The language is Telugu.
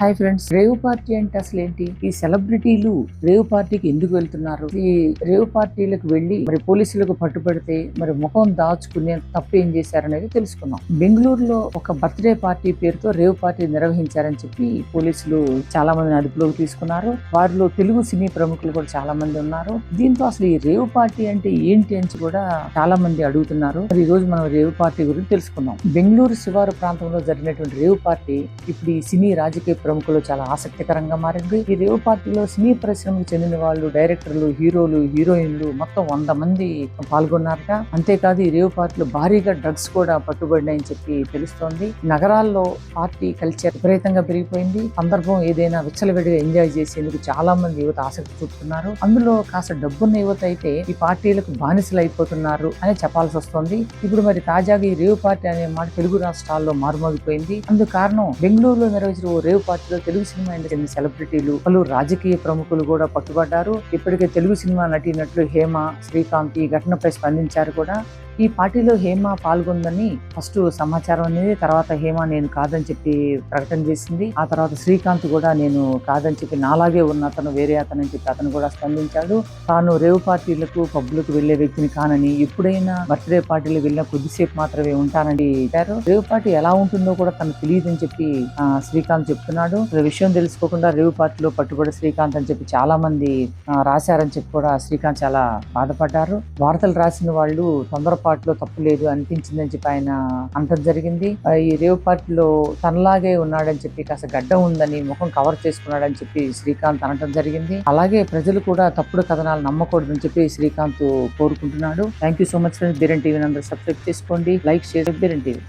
హాయ్ ఫ్రెండ్స్ రేవ్ పార్టీ అంటే అసలు ఏంటి ఈ సెలబ్రిటీలు రేవ్ పార్టీకి ఎందుకు వెళ్తున్నారు? ఈ రేవ్ పార్టీలకు వెళ్ళి మరి పోలీసులకు పట్టుబడితే మరి ముఖం దాచుకునే తప్పు ఏం చేశారనేది తెలుసుకుందాం బెంగళూరులో ఒక బర్త్డే పార్టీ పేరుతో రేవ్ పార్టీ నిర్వహించారని చెప్పి పోలీసులు చాలా మందిని అదుపులోకి తీసుకున్నారు. వారిలో తెలుగు సినీ ప్రముఖులు కూడా చాలా మంది ఉన్నారు. దీంతో అసలు ఈ రేవ్ పార్టీ అంటే ఏంటి అని కూడా చాలా మంది అడుగుతున్నారు. మరి ఈ రోజు మనం రేవ్ పార్టీ గురించి తెలుసుకుందాం. బెంగళూరు శివారు ప్రాంతంలో జరిగినటువంటి రేవ్ పార్టీ ఇప్పుడు ఈ సినీ రాజకీయ ప్రముఖులు చాలా ఆసక్తికరంగా మారింది. ఈ రేవ్ పార్టీలో సినీ పరిశ్రమకు చెందిన వాళ్ళు డైరెక్టర్లు హీరోలు హీరోయిన్లు మొత్తం వంద మంది పాల్గొన్నారట. అంతేకాదు ఈ రేవ్ పార్టీలో భారీగా డ్రగ్స్ కూడా పట్టుబడినాయని చెప్పి తెలుస్తోంది. నగరాల్లో పార్టీ కల్చర్ విపరీతంగా పెరిగిపోయింది. సందర్భం ఏదైనా విచ్చలవిడిగా ఎంజాయ్ చేసేందుకు చాలా మంది యువత ఆసక్తి చూపుతున్నారు. అందులో కాస్త డబ్బున్న యువత అయితే ఈ పార్టీలకు బానిసలు అయిపోతున్నారు అని చెప్పాల్సి వస్తుంది. ఇప్పుడు మరి తాజాగా ఈ రేవ్ పార్టీ అనే మాట తెలుగు రాష్ట్రాల్లో మారుమోగిపోయింది. అందుకు కారణం బెంగళూరులో నిర్వహించిన ఓ రేవ్ పార్టీలో తెలుగు సినిమా ఇండస్ట్రీ సెలబ్రిటీలు? పలు రాజకీయ ప్రముఖులు కూడా పట్టుబడ్డారు. ఇప్పటికే తెలుగు సినిమా నటీనట్లు హేమ శ్రీకాంత్ ఈ ఘటనపై స్పందించారు కూడా. ఈ పార్టీలో హేమ పాల్గొందని ఫస్ట్ సమాచారం అనేది తర్వాత హేమ నేను కాదని చెప్పి ప్రకటన చేసింది. ఆ తర్వాత శ్రీకాంత్ కూడా నేను కాదని చెప్పి నాలాగే ఉన్న అతను వేరే అతను అని చెప్పి అతను కూడా స్పందించాడు. తాను రేవు పార్టీలకు పబ్లకు వెళ్ళే వ్యక్తిని కానని ఎప్పుడైనా బర్త్డే పార్టీలు వెళ్ళిన కొద్దిసేపు మాత్రమే ఉంటానని చెప్పారు. రేవు పార్టీ ఎలా ఉంటుందో కూడా తనకు అని చెప్పి శ్రీకాంత్ చెప్తున్నాడు. విషయం తెలుసుకోకుండా రేవు పార్టీలో పట్టుబడి శ్రీకాంత్ అని చెప్పి చాలా మంది రాశారని చెప్పి కూడా శ్రీకాంత్ చాలా బాధపడ్డారు. వార్తలు రాసిన వాళ్ళు తొందరపాటులో తప్పు లేదు అనిపించిందని చెప్పి ఆయన అనటం జరిగింది. ఈ రేవ్ పార్టీలో తనలాగే ఉన్నాడని చెప్పి కాస్త గడ్డ ఉందని ముఖం కవర్ చేసుకున్నాడని చెప్పి శ్రీకాంత్ అనటం జరిగింది. అలాగే ప్రజలు కూడా తప్పుడు కథనాలు నమ్మకూడదని చెప్పి శ్రీకాంత్ కోరుకుంటున్నాడు. Thank you so much friends Beeran TV అందరూ సబ్స్క్రైబ్ చేసుకోండి. లైక్ చేసి బీరన్ టీవీ